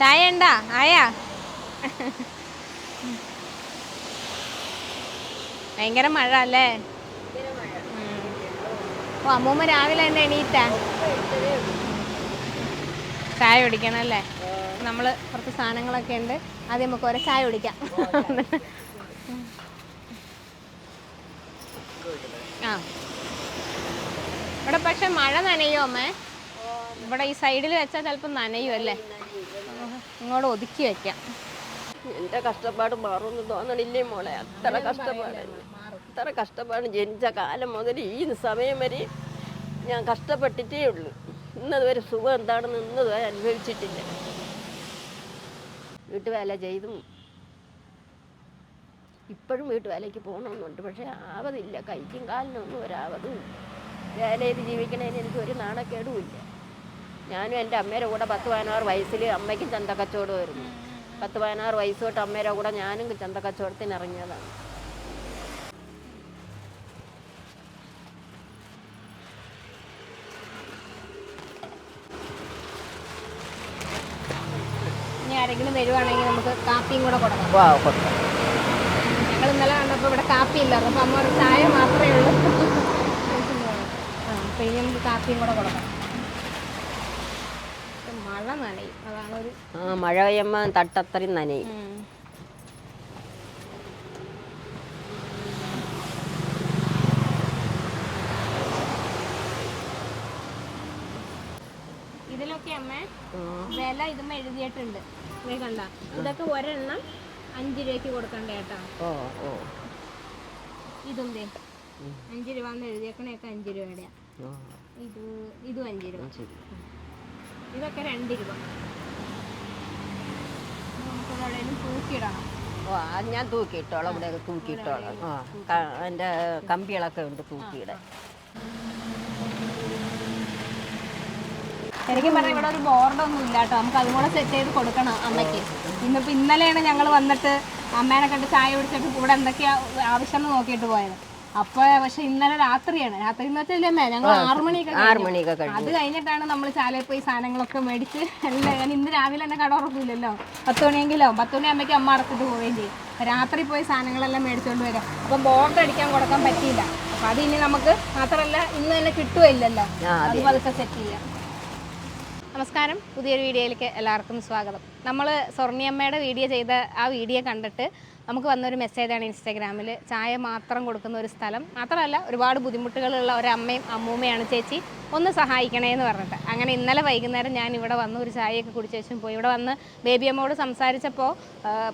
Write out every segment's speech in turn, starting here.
ചായ ഉണ്ടാ ആയാ? ഭയങ്കര മഴ അല്ലേ. ഓ അമ്മൂമ്മ രാവിലെ തന്നെ എണീറ്റാ? ചായ കുടിക്കണം അല്ലേ നമ്മൾ കുറച്ച് സാധനങ്ങളൊക്കെ ഉണ്ട്. ആദ്യം നമുക്ക് ഓരോ ചായ കുടിക്കാം. ആ. ഇവിടെ പക്ഷെ മഴ നനയോ അമ്മേ? ഇവിടെ ഈ സൈഡിൽ വെച്ചാൽ ചിലപ്പോൾ നനയും അല്ലേ ഇങ്ങോട്ട് ഒതുക്കി വെക്കാം. എന്റെ കഷ്ടപ്പാട് മാറുമെന്ന് തോന്നണില്ലേ മോളെ? അത്ര കഷ്ടപ്പാട്. അത്ര കഷ്ടപ്പാട് ജനിച്ച കാലം മുതൽ ഈ സമയം വരെ ഞാൻ കഷ്ടപ്പെട്ടിട്ടേ ഉള്ളൂ. ഇന്നതുവരെ സുഖം എന്താണെന്ന് ഇന്നതുവരെ അനുഭവിച്ചിട്ടില്ല. വീട്ടുവേല ചെയ്തും. ഇപ്പോഴും വീട്ടുവേലയ്ക്ക് പോകണമെന്നുണ്ട്. പക്ഷേ ആവതില്ല. കൈക്കും കാലിനൊന്നും ഒരാവതും വേല ചെയ്ത് ജീവിക്കണതിന് എനിക്ക് ഒരു നാണക്കേടുമില്ല ഞാനും എന്റെ അമ്മയുടെ കൂടെ പത്ത് പതിനാറ് വയസ്സിൽ അമ്മയ്ക്കും ചന്തക്കച്ചവടമായിരുന്നു പത്ത് പതിനാറ് വയസ്സ് തൊട്ട് അമ്മയുടെ കൂടെ ഞാനും ചന്തക്കച്ചവടത്തിന് ഇറങ്ങിയതാണ്. ഇനി ആരെങ്കിലും വരുവാണെങ്കിൽ നമുക്ക് കാപ്പിയും കൂടെ കൊടുക്കാം. വാ കൊടുക്കാം. ഞങ്ങൾ ഇന്നലെ കണ്ടപ്പോൾ ഇവിടെ കാപ്പി ഇല്ലായിരുന്നു അപ്പൊ അമ്മ ഒരു ചായ മാത്രമേ ഉള്ളൂ. ഇനി നമുക്ക് കാപ്പിയും കൂടെ കൊടുക്കാം. മഴ നനയും അതാണ് ഒരു ആ മഴ പെയ്യുമ്പോൾ തട്ടത്രയും നനയും. ഇതിലൊക്കെ അമ്മ വില ഇതുമ്മ എഴുതിയിട്ടുണ്ട്. ഇത് കണ്ട. ഇതൊക്കെ ഒരെണ്ണം അഞ്ച് രൂപയ്ക്ക് കൊടുക്കണ്ട കേട്ടോ? ഇതും ദേ. അഞ്ച് രൂപ എന്ന് എഴുതിയേക്കണയൊക്കെ അഞ്ച് രൂപയുടെയാ. ഇത് ഇതും അഞ്ച് രൂപ. ഇതൊക്കെ രണ്ട് രൂപ നമുക്ക് എവിടെയെങ്കിലും തൂക്കിയിടണം. ഓ അത് ഞാൻ തൂക്കിയിട്ടോളാം. ഇവിടെ തൂക്കിയിട്ടോളാം. ആ ക- കമ്പികളൊക്കെ ഉണ്ട് തൂക്കിയിടാൻ ശരിക്കും പറഞ്ഞാൽ ഇവിടെ ഒരു ബോർഡൊന്നും ഇല്ല കേട്ടോ. നമുക്ക് അതും കൂടെ സെറ്റ് ചെയ്ത് കൊടുക്കണം അമ്മയ്ക്ക്. ഇന്നിപ്പോൾ ഇന്നലെയാണ് ഞങ്ങൾ വന്നിട്ട് അമ്മേനെ കണ്ട് ചായ കുടിച്ചിട്ട് ഇവിടെ എന്തൊക്കെയാ ആവശ്യം എന്ന് നോക്കിയിട്ട് പോയത്. അപ്പോൾ പക്ഷെ ഇന്നലെ രാത്രിയാണ്. രാത്രി എന്ന് വെച്ചാൽ ഞങ്ങൾ ആറു മണിയൊക്കെ ആറു. മണിയൊക്കെ കഴിഞ്ഞു. അത് കഴിഞ്ഞിട്ടാണ് നമ്മൾ ചാലയിൽ പോയി സാധനങ്ങളൊക്കെ മേടിച്ച് എല്ലാം ഞാൻ ഇന്ന് രാവിലെ തന്നെ കട ഉറപ്പില്ലല്ലോ പത്ത് മണിയെങ്കിലോ? പത്ത് മണി അമ്മയ്ക്ക് അമ്മ അടച്ചിട്ട് പോവുകയും ചെയ്യും. രാത്രി പോയി സാധനങ്ങളെല്ലാം മേടിച്ചോണ്ട് വരാം. അപ്പം ബോർഡ് അടിക്കാൻ കൊടുക്കാൻ പറ്റിയില്ല. അപ്പൊ അത് ഇനി നമുക്ക് മാത്രമല്ല ഇന്ന് തന്നെ കിട്ടുകയില്ലല്ലോ. അത്. പതുക്കെ സെറ്റ് ചെയ്യാം. നമസ്കാരം. പുതിയൊരു വീഡിയോയിലേക്ക് എല്ലാവർക്കും സ്വാഗതം. നമ്മൾ സ്വർണിയമ്മയുടെ വീഡിയോ ചെയ്ത ആ വീഡിയോ കണ്ടിട്ട് നമുക്ക് വന്നൊരു മെസ്സേജാണ് ഇൻസ്റ്റാഗ്രാമിൽ. ചായ മാത്രം കൊടുക്കുന്ന ഒരു സ്ഥലം. മാത്രമല്ല ഒരുപാട് ബുദ്ധിമുട്ടുകളുള്ള ഒരു അമ്മയും അമ്മൂമ്മയാണ് ചേച്ചി ഒന്ന് സഹായിക്കണേ എന്ന് പറഞ്ഞിട്ട്. അങ്ങനെ ഇന്നലെ വൈകുന്നേരം ഞാൻ ഇവിടെ വന്ന് ഒരു ചായയൊക്കെ കുടിച്ച ശേഷം പോയി. ഇവിടെ വന്ന് ബേബി അമ്മയോട് സംസാരിച്ചപ്പോൾ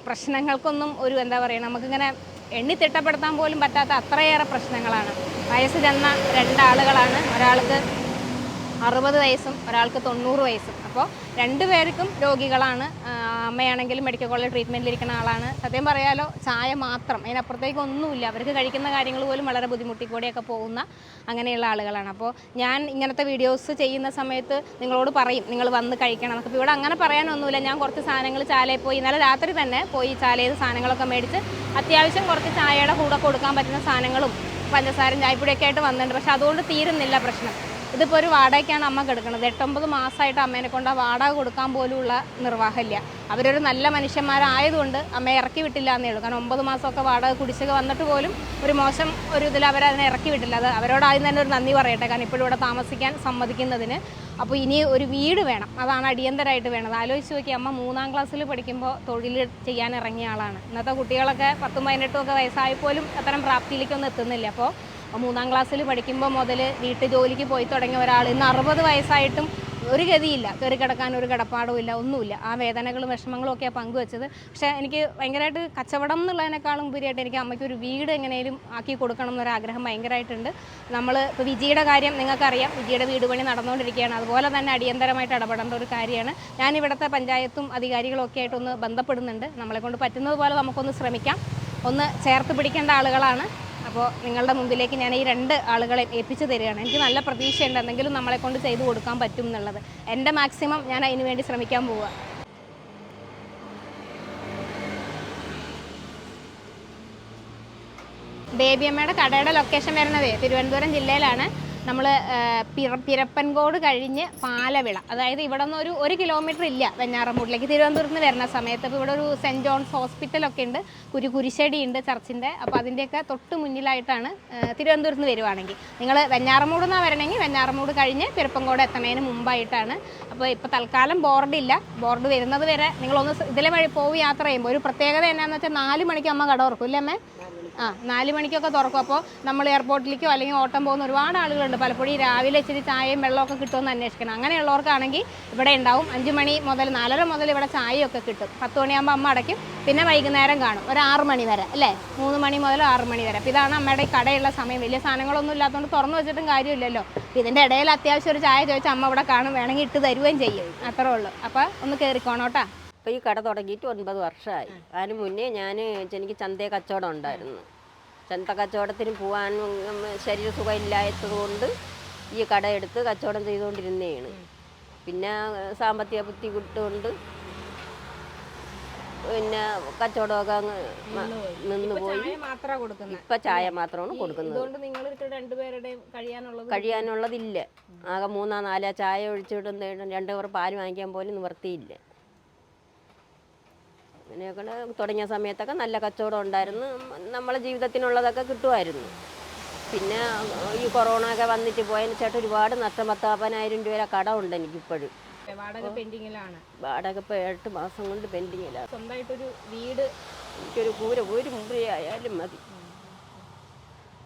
പ്രശ്നങ്ങൾക്കൊന്നും ഒരു എന്താ പറയുക നമുക്കിങ്ങനെ എണ്ണി തിട്ടപ്പെടുത്താൻ പോലും പറ്റാത്ത അത്രയേറെ പ്രശ്നങ്ങളാണ്. വയസ്സ് ചെന്ന രണ്ടാളുകളാണ്. ഒരാൾക്ക് അറുപത് വയസ്സും ഒരാൾക്ക് തൊണ്ണൂറ് വയസ്സും. അപ്പോൾ രണ്ടുപേർക്കും രോഗികളാണ്. അമ്മയാണെങ്കിലും മെഡിക്കൽ കോളേജ് ട്രീറ്റ്മെന്റിൽ ഇരിക്കുന്ന ആളാണ്. സത്യം പറയാലോ ചായ മാത്രം. അതിനപ്പുറത്തേക്ക് ഒന്നുമില്ല. അവർക്ക് കഴിക്കുന്ന കാര്യങ്ങൾ പോലും വളരെ ബുദ്ധിമുട്ടി കൂടെയൊക്കെ പോകുന്ന അങ്ങനെയുള്ള ആളുകളാണ്. അപ്പോൾ ഞാൻ ഇങ്ങനത്തെ വീഡിയോസ് ചെയ്യുന്ന സമയത്ത് നിങ്ങളോട് പറയും നിങ്ങൾ വന്ന് കഴിക്കണം. എന്നൊക്കെ. ഇവിടെ അങ്ങനെ പറയാനൊന്നുമില്ല. ഞാൻ കുറച്ച് സാധനങ്ങൾ ചാലയിൽ പോയി ഇന്നലെ രാത്രി തന്നെ പോയി ചാലയിൽ സാധനങ്ങളൊക്കെ മേടിച്ച് അത്യാവശ്യം കുറച്ച് ചായയുടെ കൂടെ കൊടുക്കാൻ പറ്റുന്ന സാധനങ്ങളും പഞ്ചസാരയും ചായപ്പൊടിയൊക്കെ ആയിട്ട് വന്നിട്ടുണ്ട്. പക്ഷെ അതുകൊണ്ട് തീരുന്നില്ല പ്രശ്നം. ഇതിപ്പോൾ ഒരു വാടകയ്ക്കാണ് അമ്മ കിടക്കുന്നത് എട്ടൊമ്പത് മാസമായിട്ട് അമ്മേനെ കൊണ്ട് ആ വാടക കൊടുക്കാൻ പോലുമുള്ള നിർവാഹമില്ല. അവരൊരു നല്ല മനുഷ്യന്മാരായതുകൊണ്ട് അമ്മയെ ഇറക്കി വിട്ടില്ല എന്നേ ഉള്ളൂ. കാരണം ഒമ്പത് മാസമൊക്കെ വാടക കുടിശ്ശിക വന്നിട്ട് പോലും ഒരു മോശം ഒരു ഇതിൽ അവരതിനെ ഇറക്കി വിട്ടില്ല. അത് അവരോട് ആദ്യം തന്നെ ഒരു നന്ദി പറയട്ടെ. കാരണം ഇപ്പോഴും ഇവിടെ താമസിക്കാൻ സമ്മതിക്കുന്നതിന്. അപ്പോൾ ഇനി ഒരു വീട് വേണം. അതാണ് അടിയന്തരമായിട്ട് വേണത് ആലോചിച്ച് നോക്കി. അമ്മ മൂന്നാം ക്ലാസ്സിൽ പഠിക്കുമ്പോൾ തൊഴിൽ ചെയ്യാൻ ഇറങ്ങിയ ആളാണ്. ഇന്നത്തെ കുട്ടികളൊക്കെ പത്തും പതിനെട്ടും ഒക്കെ വയസ്സായപ്പോലും അത്തരം പ്രാപ്തിയിലേക്കൊന്നും എത്തുന്നില്ല. അപ്പോൾ മൂന്നാം ക്ലാസ്സിൽ പഠിക്കുമ്പോൾ മുതൽ വീട്ടു ജോലിക്ക് പോയി തുടങ്ങിയ ഒരാൾ ഇന്ന് അറുപത് വയസ്സായിട്ടും ഒരു ഗതിയില്ല. കയറി കിടക്കാൻ ഒരു കിടപ്പാടും ഇല്ല ഒന്നുമില്ല. ആ വേദനകളും വിഷമങ്ങളും ഒക്കെയാണ് പങ്കുവെച്ചത്. പക്ഷേ എനിക്ക് ഭയങ്കരമായിട്ട് കച്ചവടം എന്നുള്ളതിനേക്കാളും ഉപരിയായിട്ട് എനിക്ക് അമ്മയ്ക്ക് ഒരു വീട് എങ്ങനെയും ആക്കി കൊടുക്കണം എന്നൊരാഗ്രഹം ഭയങ്കരമായിട്ടുണ്ട്. നമ്മൾ ഇപ്പോൾ വിജിയുടെ കാര്യം നിങ്ങൾക്കറിയാം. വിജിയുടെ വീട് പണി നടന്നുകൊണ്ടിരിക്കുകയാണ്. അതുപോലെ തന്നെ അടിയന്തരമായിട്ട് ഇടപെടേണ്ട ഒരു കാര്യമാണ്. ഞാൻ ഇവിടുത്തെ പഞ്ചായത്തും അധികാരികളും ഒക്കെ ആയിട്ടൊന്ന് ബന്ധപ്പെടുന്നുണ്ട്. നമ്മളെ കൊണ്ട് പറ്റുന്നത് പോലെ നമുക്കൊന്ന് ശ്രമിക്കാം. ഒന്ന് ചേർത്ത് പിടിക്കേണ്ട ആളുകളാണ്. അപ്പോൾ നിങ്ങളുടെ മുമ്പിലേക്ക് ഞാൻ ഈ രണ്ട് ആളുകളെ ഏൽപ്പിച്ചു തരികയാണ്. എനിക്ക് നല്ല പ്രതീക്ഷയുണ്ട് എന്തെങ്കിലും നമ്മളെ കൊണ്ട് ചെയ്തു കൊടുക്കാൻ പറ്റും എന്നുള്ളത്. എന്റെ മാക്സിമം ഞാൻ അതിന് വേണ്ടി ശ്രമിക്കാൻ പോവുക. ബേബി അമ്മയുടെ കടയുടെ ലൊക്കേഷൻ വരുന്നത് തിരുവനന്തപുരം ജില്ലയിലാണ്. നമ്മൾ പിറ പിറപ്പൻകോട് കഴിഞ്ഞ് പാലവിള. അതായത് ഇവിടെ നിന്ന് ഒരു ഒരു കിലോമീറ്റർ ഇല്ല വെഞ്ഞാറമൂട്ടിലേക്ക്. തിരുവനന്തപുരത്ത് നിന്ന് വരുന്ന സമയത്ത്. അപ്പോൾ ഇവിടെ ഒരു സെന്റ് ജോൺസ് ഹോസ്പിറ്റലൊക്കെ ഉണ്ട്. കുരു കുരിശടി ഉണ്ട് ചർച്ചിന്റെ അപ്പോൾ അതിന്റെയൊക്കെ തൊട്ട് മുന്നിലായിട്ടാണ് തിരുവനന്തപുരത്ത് നിന്ന് വരുവാണെങ്കിൽ. നിങ്ങൾ വെഞ്ഞാറമൂട് നിന്നാണ് വരണമെങ്കിൽ വെഞ്ഞാറമൂട് കഴിഞ്ഞ് പിറപ്പൻകോട് എത്തണേന് മുമ്പായിട്ടാണ്. അപ്പോൾ ഇപ്പോൾ തൽക്കാലം ബോർഡില്ല. ബോർഡ് വരുന്നത് വരെ നിങ്ങളൊന്ന് ഇതിലെ വഴി പോയി യാത്ര ചെയ്യുമ്പോൾ ഒരു പ്രത്യേകത എന്നാന്ന് വെച്ചാൽ നാല് മണിക്ക് അമ്മ കട തുറക്കും. ഇല്ലേ അമ്മേ? ആ നാല് മണിക്കൊക്കെ തുറക്കും. അപ്പോൾ നമ്മൾ എയർപോർട്ടിലേക്കോ അല്ലെങ്കിൽ ഓട്ടം പോകുന്ന ഒരുപാട് ആളുകളുണ്ട്. പലപ്പോഴും രാവിലെ ഇച്ചിരി ചായയും വെള്ളമൊക്കെ കിട്ടുമെന്ന് അന്വേഷിക്കണം. അങ്ങനെയുള്ളവർക്കാണെങ്കിൽ ഇവിടെ ഉണ്ടാവും. അഞ്ച് മണി മുതൽ നാലര മുതൽ ഇവിടെ ചായയൊക്കെ കിട്ടും. പത്ത് മണിയാകുമ്പോൾ അമ്മ അടയ്ക്കും. പിന്നെ വൈകുന്നേരം കാണും. ഒരു ആറ് മണി വരെ അല്ലേ? മൂന്ന് മണി മുതൽ ആറ് മണി വരെ. അപ്പോൾ ഇതാണ് അമ്മയുടെ ഈ കടയുള്ള സമയം. വലിയ സാധനങ്ങളൊന്നും ഇല്ലാത്തതുകൊണ്ട് തുറന്നു വെച്ചിട്ടും കാര്യമില്ലല്ലോ. അപ്പോൾ ഇതിന്റെ ഇടയിൽ അത്യാവശ്യം ഒരു ചായ ചോദിച്ചാൽ അമ്മ ഇവിടെ കാണും. വേണമെങ്കിൽ ഇട്ട് തരുകയും ചെയ്യും. അത്രേ ഉള്ളൂ. അപ്പോൾ ഒന്ന് കയറിക്കോണോട്ടാ അപ്പോൾ ഈ കട തുടങ്ങിയിട്ട് ഒൻപത് വർഷമായി അതിന് മുന്നേ ഞാൻ എനിക്ക് ചന്തയെ കച്ചവടം ഉണ്ടായിരുന്നു. ചന്ത കച്ചവടത്തിന് പോകാൻ ശരീര ശരീരസുഖം ഇല്ലാത്തതുകൊണ്ട് ഈ കട എടുത്ത് കച്ചവടം ചെയ്തുകൊണ്ടിരുന്നതാണ്. പിന്നെ സാമ്പത്തിക ബുദ്ധിമുട്ട് കൊണ്ട് പിന്നെ കച്ചവടമൊക്കെ അങ്ങ് നിന്നുപോയി ഇപ്പൊ പോയി. ചായ മാത്രമാണ് കൊടുക്കുന്നത്. കഴിയാനുള്ളതില്ല. ആകെ മൂന്നാ നാലാ ചായ ഒഴിച്ചിടുന്ന രണ്ട് പേർ പാൽ വാങ്ങിക്കാൻ പോലും നിവർത്തിയില്ല. അങ്ങനെയൊക്കെ തുടങ്ങിയ സമയത്തൊക്കെ നല്ല കച്ചവടം ഉണ്ടായിരുന്നു. നമ്മളെ ജീവിതത്തിനുള്ളതൊക്കെ കിട്ടുമായിരുന്നു. പിന്നെ ഈ കൊറോണ ഒക്കെ വന്നിട്ട് പോയതിന് ചേട്ടൻ ഒരുപാട് നഷ്ടം പത്താപ്പനായിരം രൂപ കടമുണ്ട് എനിക്കിപ്പോഴും. വാടക പെൻഡിങ്ങിലാണ്. വാടക ഇപ്പോൾ എട്ട് മാസം കൊണ്ട് പെൻഡിങ്ങിലാണ് സ്വന്തമായിട്ടൊരു വീട്. എനിക്കൊരു കൂര ഒരു മുറി ആയാലും മതി.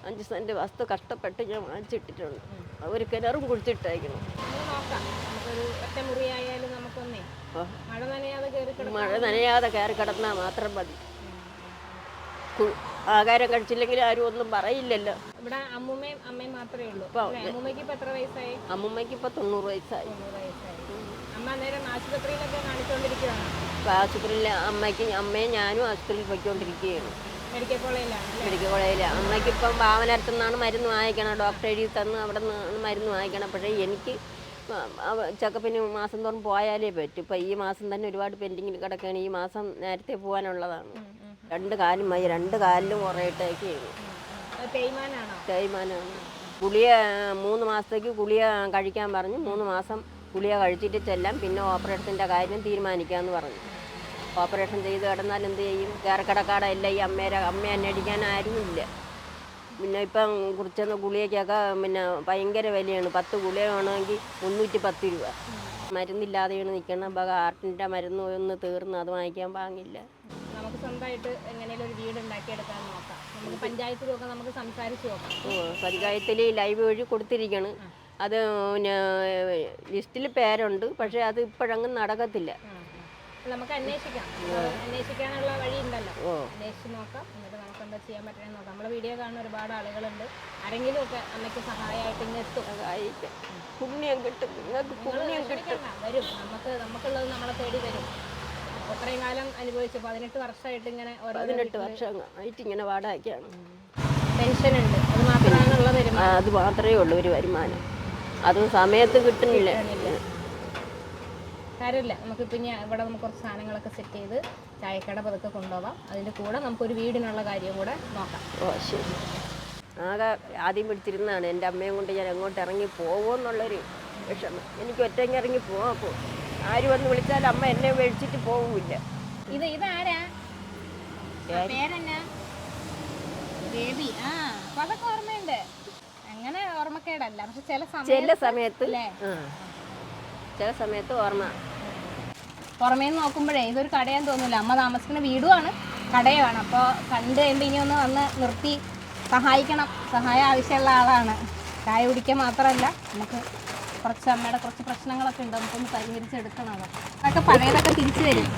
അഞ്ച് സെന്റ് വസ്തു കഷ്ടപ്പെട്ട് ഞാൻ വാങ്ങിച്ചിട്ടിട്ടുണ്ട്. ഒരു കിണറും കുഴിച്ചിട്ടേക്കണം നമുക്കൊരു ഒറ്റ മുറി ആയാലും നമുക്കൊന്നേ മഴ നനയാതെ കയറി കിടന്നാൽ മാത്രം മതി. ആഹാരം കഴിച്ചില്ലെങ്കിൽ ആരും ഒന്നും പറയില്ലല്ലോ. ഇവിടെ അമ്മൂമ്മയും അമ്മയും മാത്രമേ ഉള്ളൂ? അമ്മൂമ്മയ്ക്ക് ഇപ്പൊ എത്ര വയസ്സായി? അമ്മൂമ്മയ്ക്ക് ഇപ്പൊ തൊണ്ണൂറ് വയസ്സായി. അമ്മ അന്നേരം ആശുപത്രിയിലൊക്കെ കാണിച്ചുകൊണ്ടിരിക്കുകയാണ് ഇപ്പൊ ആശുപത്രിയിൽ അമ്മയ്ക്ക് അമ്മയും ഞാനും ആശുപത്രിയിൽ പോയിക്കൊണ്ടിരിക്കുകയാണ്. മെഡിക്കൽ കോളേജിലാണ് മെഡിക്കൽ കോളേജിൽ അമ്മയ്ക്ക് ഇപ്പം ഭാവനരത്തുനിന്നാണ് മരുന്ന് വാങ്ങിക്കണം ഡോക്ടർ എഴുതി തന്ന് അവിടെ നിന്നാണ് മരുന്ന് വാങ്ങിക്കണം. പക്ഷേ എനിക്ക് ചെക്കപ്പിന് മാസം തോറും പോയാലേ പറ്റും. ഇപ്പം ഈ മാസം തന്നെ ഒരുപാട് പെൻഡിങ്ങിൽ കിടക്കുകയാണ്. ഈ മാസം നേരത്തെ പോകാനുള്ളതാണ്. രണ്ട് കാലും മതി. രണ്ട് കാലിലും കുറേട്ടേക്കാണ് അത് തേയ്മാനാണ്? ഗുളിക മൂന്ന് മാസത്തേക്ക് കുളിയ കഴിക്കാൻ പറഞ്ഞു. മൂന്ന് മാസം കുളിയ കഴിച്ചിട്ട് ചെല്ലാം പിന്നെ ഓപ്പറേഷന്റെ കാര്യം തീരുമാനിക്കാമെന്ന് പറഞ്ഞു. ഓപ്പറേഷൻ ചെയ്ത് കിടന്നാൽ എന്ത് ചെയ്യും? കയറക്കടക്കാടല്ല ഈ അമ്മേരെ അമ്മ അന്വേഷിക്കാൻ ആരുമില്ല പിന്നെ ഇപ്പം കുറിച്ചെന്ന ഗുളികയ്ക്കൊക്കെ പിന്നെ ഭയങ്കര വിലയാണ്. പത്ത് ഗുളിക വേണമെങ്കിൽ മുന്നൂറ്റി പത്ത് രൂപ. മരുന്നില്ലാതെയാണ് നിൽക്കണം അപ്പം ഹാർട്ടിന്റെ മരുന്ന് ഒന്ന് തീർന്ന് അത് വാങ്ങിക്കാൻ പാങ്ങില്ല. നമുക്ക് സ്വന്തമായിട്ട് എങ്ങനെയും ഒരു വീട് ഉണ്ടാക്കിയെടുക്കാൻ നോക്കാം. നമുക്ക് പഞ്ചായത്തിലൊക്കെ നമുക്ക് സംസാരിച്ച് നോക്കാം. ഓ പഞ്ചായത്തിൽ ലൈവ് വഴി കൊടുത്തിരിക്കണം. അത് പിന്നെ ലിസ്റ്റിൽ പേരുണ്ട്. പക്ഷേ അത് ഇപ്പോഴങ്ങ് നടക്കത്തില്ല. നമുക്ക് അന്വേഷിക്കാം. അന്വേഷിക്കാനുള്ള വഴി ഉണ്ടല്ലോ ഓ. അന്വേഷിച്ച് നോക്കാം. എന്താ ചെയ്യാൻ പറ്റണമെന്ന് നോക്കാം നമ്മളെ വീഡിയോ കാണുന്ന ഒരുപാട് ആളുകളുണ്ട്. ആരെങ്കിലും ഒക്കെ അമ്മയ്ക്ക് സഹായമായിട്ട് ഇങ്ങ് എത്തും. സഹായിക്കാം. പുണ്യം കിട്ടും. നിങ്ങൾക്ക് പുണ്യം കിട്ടും. വരും. നമുക്ക് നമുക്കുള്ളത് നമ്മളെ തേടി വരും. അത്രയും കാലം അനുഭവിച്ചു. പതിനെട്ട് വർഷമായിട്ട് ഇങ്ങനെ പതിനെട്ട് വർഷം ആയിട്ട് ഇങ്ങനെ വാടകയ്ക്കാണ്. പെൻഷൻ ഉണ്ട് അത് മാത്രമാണുള്ള ഉള്ള വരുമാനം. അത് മാത്രമേ ഉള്ളൂ ഒരു വരുമാനം. അതും സമയത്ത് കിട്ടുന്നില്ല. കാര്യമില്ല. നമുക്കിപ്പോൾ ഇനി ഇവിടെ നമുക്ക് കുറച്ച് സാധനങ്ങളൊക്കെ സെറ്റ് ചെയ്ത് ചായക്കട പതുക്കെ കൊണ്ടുപോകാം അതിന്റെ കൂടെ നമുക്കൊരു വീടിനുള്ള കാര്യം കൂടെ നോക്കാം. ഓ ശരി. ആകെ ആദ്യം പിടിച്ചിരുന്നതാണ്. എന്റെ അമ്മയും കൊണ്ട് ഞാൻ എങ്ങോട്ട് ഇറങ്ങി പോകുമെന്നുള്ളൊരു വിഷമം. എനിക്ക് ഒറ്റയ്ക്ക് ഇറങ്ങി പോകാൻ പോ ആര് വന്ന് വിളിച്ചാൽ അമ്മ എന്നെ മേടിച്ചിട്ട് പോകില്ല ഇത് ഇതാരാ? പേരെന്നാ? ബേബി. ആ അപ്പൊ അതൊക്കെ ഓർമ്മയുണ്ട്. അങ്ങനെ ഓർമ്മക്കേടല്ല. പക്ഷെ ചില ചില സമയത്ത്? ചില സമയത്ത് ഓർമ്മ. പുറമേ നിന്ന് നോക്കുമ്പോഴേ ഇതൊരു കടയാന്ന് തോന്നില്ല അമ്മ താമസിക്കുന്ന വീടുമാണ് കടയുമാണ് അപ്പോൾ കണ്ട് കഴിയുമ്പോൾ ഇനി ഒന്ന് വന്ന് നിർത്തി സഹായിക്കണം. സഹായം ആവശ്യമുള്ള ആളാണ്. ചായ കുടിക്കാൻ മാത്രമല്ല നമുക്ക് കുറച്ച് അമ്മയുടെ കുറച്ച് പ്രശ്നങ്ങളൊക്കെ ഉണ്ട്. നമുക്കൊന്ന് പരിഹരിച്ചെടുക്കണം അത്. അതൊക്കെ പഴയതൊക്കെ തിരിച്ചു തരും.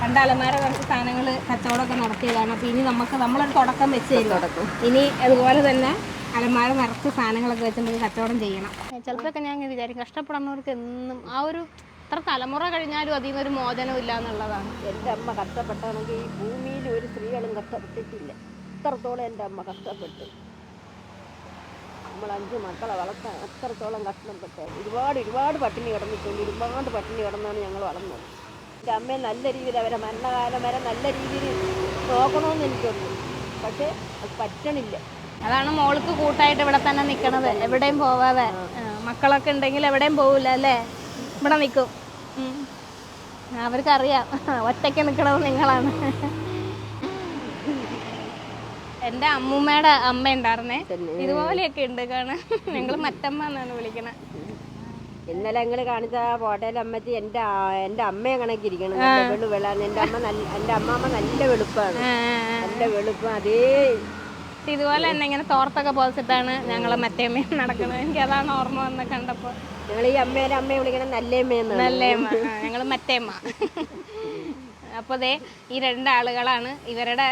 പണ്ട് അലമാര കുറച്ച് സാധനങ്ങൾ കച്ചവടമൊക്കെ നടത്തിയതാണ്. അപ്പോൾ ഇനി നമുക്ക് നമ്മളൊരു തുടക്കം വെച്ച് തരും. ഇനി അതുപോലെ തന്നെ അലമാര നിറച്ച് സാധനങ്ങളൊക്കെ വെച്ച് നമുക്ക് കച്ചവടം ചെയ്യണം. ചിലപ്പോഴൊക്കെ ഞാൻ ഇങ്ങനെ വിചാരിക്കും കഷ്ടപ്പെടുന്നവർക്ക് എന്നും ആ ഒരു എത്ര തലമുറ കഴിഞ്ഞാലും അതിൽ നിന്നൊരു മോചനം ഇല്ല എന്നുള്ളതാണ്. എന്റെ അമ്മ കഷ്ടപ്പെട്ടാണെങ്കിൽ ഈ ഭൂമിയിൽ ഒരു സ്ത്രീകളും കഷ്ടപ്പെട്ടിട്ടില്ല. ഇത്രത്തോളം എന്റെ അമ്മ കഷ്ടപ്പെട്ടു. നമ്മൾ അഞ്ച് മക്കളെ വളർത്താൻ അത്രത്തോളം കഷ്ടപ്പെട്ടു. ഒരുപാട് ഒരുപാട് പട്ടിണി കിടന്നിട്ടുണ്ട്. ഒരുപാട് പട്ടിണി കിടന്നാണ് ഞങ്ങൾ വളർന്നത്. എന്റെ അമ്മയെ നല്ല രീതിയിൽ അവരെ മരണകാലം വരെ നല്ല രീതിയിൽ നോക്കണമെന്ന് എനിക്കുണ്ട് പക്ഷേ അത് പറ്റണില്ല. അതാണ് മോൾക്ക് കൂട്ടായിട്ട് ഇവിടെ തന്നെ നിൽക്കണത് എവിടെയും പോവാതെ. ആ, മക്കളൊക്കെ ഉണ്ടെങ്കിൽ എവിടെയും പോവില്ല അല്ലേ? ഇവിടെ നിൽക്കും. അവർക്കറിയാം. ഒറ്റയ്ക്ക് നിൽക്കണത് നിങ്ങളാണ്. എന്റെ അമ്മൂമ്മയുടെ അമ്മ ഉണ്ടായിരുന്നേ. ഇതുപോലെയൊക്കെ ഉണ്ട് കാണാൻ. ഞങ്ങൾ മറ്റമ്മ എന്നാണ് വിളിക്കണേ. ഇന്നലെ ഞങ്ങൾ കാണിച്ച ഫോട്ടോയിൽ അമ്മച്ചി എന്റെ എന്റെ അമ്മയെ കണക്കിരിക്കണം വെള്ളു വെളുവെളാണ് എന്റെ അമ്മ നല്ല എന്റെ അമ്മാമ്മ നല്ല വെളുപ്പാണ്. നല്ല വെളുപ്പം അതേ ഇതുപോലെ തന്നെ ഇങ്ങനെ തോർത്തൊക്കെ പോസിട്ടാണ് ഞങ്ങൾ മറ്റേമ്മയും നടക്കുന്നത്. എനിക്ക് അതാണ് ഓർമ്മ വന്ന് കണ്ടപ്പോൾ. ഞങ്ങൾ ഈ അമ്മേരെ അമ്മയെ വിളിക്കണം നല്ലേമ്മയെന്നാണ് നല്ലേമ്മ ഞങ്ങൾ മറ്റേമ്മ. അപ്പോൾ ദേ ഈ രണ്ടാളുകളാണ് ഇവരുടെ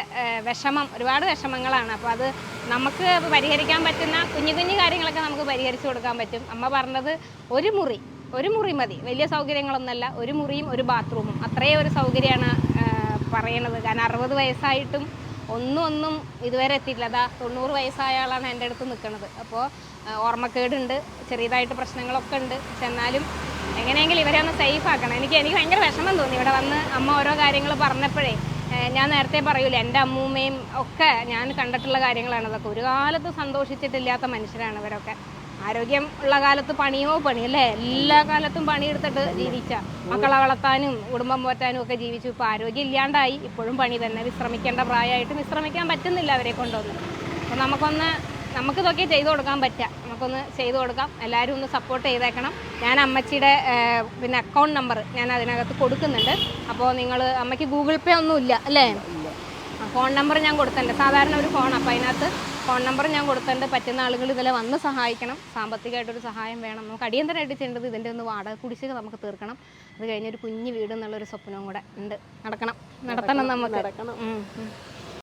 വിഷമം ഒരുപാട് വിഷമങ്ങളാണ്. അപ്പോൾ അത് നമുക്ക് പരിഹരിക്കാൻ പറ്റുന്ന കുഞ്ഞു കുഞ്ഞു കാര്യങ്ങളൊക്കെ നമുക്ക് പരിഹരിച്ചു കൊടുക്കാൻ പറ്റും. അമ്മ പറഞ്ഞത് ഒരു മുറി ഒരു മുറി മതി. വലിയ സൗകര്യങ്ങളൊന്നുമല്ല ഒരു മുറിയും ഒരു ബാത്റൂമും. അത്രയും ഒരു സൗകര്യമാണ് പറയണത്. കാരണം അറുപത് വയസ്സായിട്ടും ഒന്നും ഒന്നും ഇതുവരെ എത്തിയിട്ടില്ല. അതാ തൊണ്ണൂറ് വയസ്സായ ആളാണ് എന്റെ അടുത്ത് നിൽക്കുന്നത് അപ്പോൾ ഓർമ്മക്കേടുണ്ട് ചെറിയതായിട്ട് പ്രശ്നങ്ങളൊക്കെ ഉണ്ട്. പക്ഷെ എന്നാലും എങ്ങനെയെങ്കിലും ഇവരെ ഒന്ന് സേഫ് ആക്കണം. എനിക്ക് എനിക്ക് ഭയങ്കര വിഷമം തോന്നി. ഇവിടെ വന്ന് അമ്മ ഓരോ കാര്യങ്ങൾ പറഞ്ഞപ്പോഴേ ഞാൻ നേരത്തെ പറയൂലേ എന്റെ അമ്മൂമ്മയും ഒക്കെ ഞാൻ കണ്ടിട്ടുള്ള കാര്യങ്ങളാണ് അതൊക്കെ ഒരു കാലത്ത് സന്തോഷിച്ചിട്ടില്ലാത്ത മനുഷ്യരാണ് ഇവരൊക്കെ. ആരോഗ്യം ഉള്ള കാലത്ത് പണിയോ പണി അല്ലേ? എല്ലാ കാലത്തും പണിയെടുത്തിട്ട് ജീവിച്ച മക്കളെ വളർത്താനും കുടുംബം പോറ്റാനും ഒക്കെ ജീവിച്ചു. ഇപ്പോൾ ആരോഗ്യം ഇല്ലാണ്ടായി. ഇപ്പോഴും പണി തന്നെ. വിശ്രമിക്കേണ്ട പ്രായമായിട്ട് വിശ്രമിക്കാൻ പറ്റുന്നില്ല അവരെ കൊണ്ടൊന്ന്. അപ്പോൾ നമുക്കൊന്ന് നമുക്ക് ഇതൊക്കെ ചെയ്തു കൊടുക്കാൻ പറ്റുക നമുക്കൊന്ന് ചെയ്തു കൊടുക്കാം. എല്ലാവരും ഒന്ന് സപ്പോർട്ട് ചെയ്തേക്കണം. ഞാൻ അമ്മച്ചിയുടെ പിന്നെ അക്കൗണ്ട് നമ്പർ ഞാൻ അതിനകത്ത് കൊടുക്കുന്നുണ്ട്. അപ്പോൾ നിങ്ങൾ അമ്മയ്ക്ക് ഗൂഗിൾ പേ ഒന്നും ഇല്ല അല്ലേ? ഫോൺ നമ്പർ ഞാൻ കൊടുത്തിട്ടുണ്ട് സാധാരണ ഒരു ഫോൺ അപ്പോൾ അതിനകത്ത് ഫോൺ നമ്പർ ഞാൻ കൊടുത്തിട്ടുണ്ട്. പറ്റുന്ന ആളുകൾ ഇതിലെ വന്ന് സഹായിക്കണം. സാമ്പത്തികമായിട്ടൊരു സഹായം വേണം. നമുക്ക് അടിയന്തരമായിട്ട് ചെയ്യേണ്ടത് ഇതിന്റെ ഒന്ന് വാടക കുടിശ്ശിക നമുക്ക് തീർക്കണം. അത് കഴിഞ്ഞൊരു കുഞ്ഞു വീട് എന്നുള്ളൊരു സ്വപ്നവും കൂടെ ഉണ്ട്. നടക്കണം. നടത്തണം നമുക്ക്. നടക്കണം.